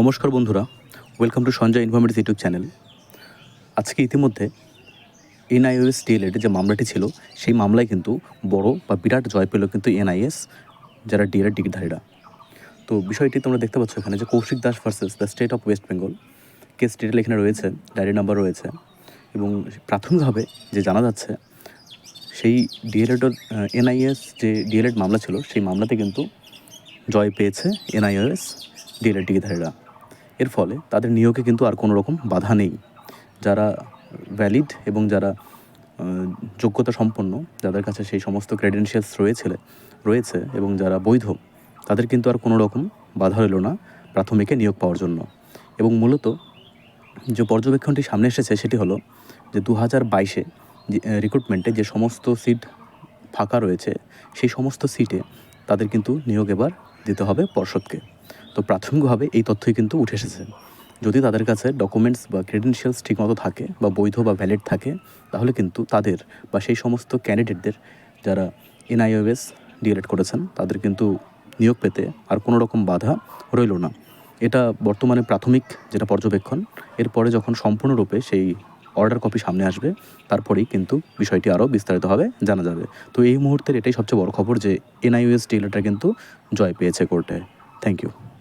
নমস্কার বন্ধুরা welcome to Sanjay informative YouTube channel. আজকে ইতিমধ্যে এনআইওএস ডিএলএড যে মামলাটি ছিল, সেই মামলায় কিন্তু বড় বা বিরাট জয় পেল কিন্তু এনআইএস, যারা ডিএলএড ডিগ্রিধারীরা। তো বিষয়টি তোমরা দেখতে পাচ্ছ এখানে যে Koushik Das versus the state of West Bengal case detail এখানে রয়েছে ডায়েরি নাম্বার রয়েছে, এবং প্রাথমিকভাবে যে জানা যাচ্ছে, সেই ডিএলএড এনআইএস যে ডিএলএড মামলা ছিল, সেই মামলাতে কিন্তু জয় পেয়েছে এনআইওএস। ডিএলএড ডিগ্রিধারীরা এর ফলে তাদের নিয়োগে কিন্তু আর কোনো রকম বাধা নেই। যারা ভ্যালিড এবং যারা যোগ্যতা সম্পন্ন, যাদের কাছে সেই সমস্ত ক্রেডেনশিয়ালস রয়েছে রয়েছে এবং যারা বৈধ, তাদের কিন্তু আর কোনো রকম বাধা রইল না প্রাথমিকে নিয়োগ পাওয়ার জন্য। এবং মূলত যে পর্যবেক্ষণটি সামনে এসেছে সেটি হলো যে দু হাজার বাইশে রিক্রুটমেন্টে যে সমস্ত সিট ফাঁকা রয়েছে, সেই সমস্ত সিটে তাদের কিন্তু নিয়োগ এবার দিতে হবে পর্ষদকে। তো প্রাথমিকভাবে এই তথ্যই কিন্তু উঠে এসেছে। যদি তাদের কাছে ডকুমেন্টস বা ক্রেডেনশিয়ালস ঠিকমতো থাকে বা বৈধ বা ভ্যালিড থাকে, তাহলে কিন্তু তাদের বা সেই সমস্ত ক্যান্ডিডেটদের যারা এনআইওএস ডিএলএড করেছেন, তাদের কিন্তু নিয়োগ পেতে আর কোনো রকম বাধা রইল না। এটা বর্তমানে প্রাথমিক যেটা পর্যবেক্ষণ, এরপরে যখন সম্পূর্ণরূপে সেই অর্ডার কপি সামনে আসবে, তারপরেই কিন্তু বিষয়টি আরও বিস্তারিতভাবে জানা যাবে। তো এই মুহূর্তের এটাই সবচেয়ে বড় খবর যে এনআইওএস ডিএলএডটা কিন্তু জয় পেয়েছে কোর্টে। Thank you.